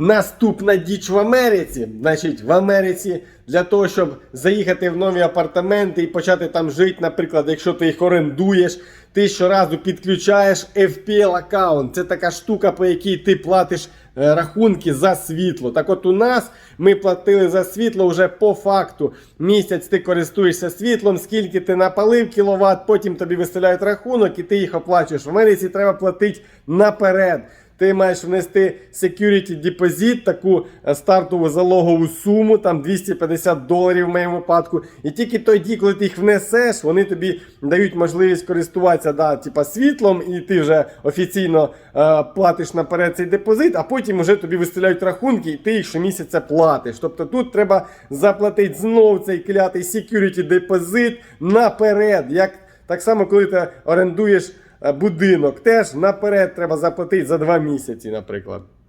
Наступна діч в Америці. Значить, в Америці для того, щоб заїхати в нові апартаменти і почати там жити, наприклад, якщо ти їх орендуєш, ти щоразу підключаєш FPL аккаунт. Це така штука, по якій ти платиш е, рахунки за світло. Так от у нас ми платили за світло вже по факту. Місяць ти користуєшся світлом, скільки ти напалив кіловат, потім тобі виставляють рахунок і ти їх оплачуєш. В Америці треба платити наперед. Ти маєш внести security deposit, таку е, стартову залогову суму, там 250 доларів в моєму випадку. І тільки тоді, коли ти їх внесеш, вони тобі дають можливість користуватися да, типа, світлом, і ти вже офіційно е, платиш наперед цей депозит, а потім вже тобі виставляють рахунки, і ти їх щомісяця платиш. Тобто тут треба заплатити знов цей клятий security deposit наперед. Як так само, коли ти орендуєш будинок, теж наперед треба заплатити за два місяці, наприклад.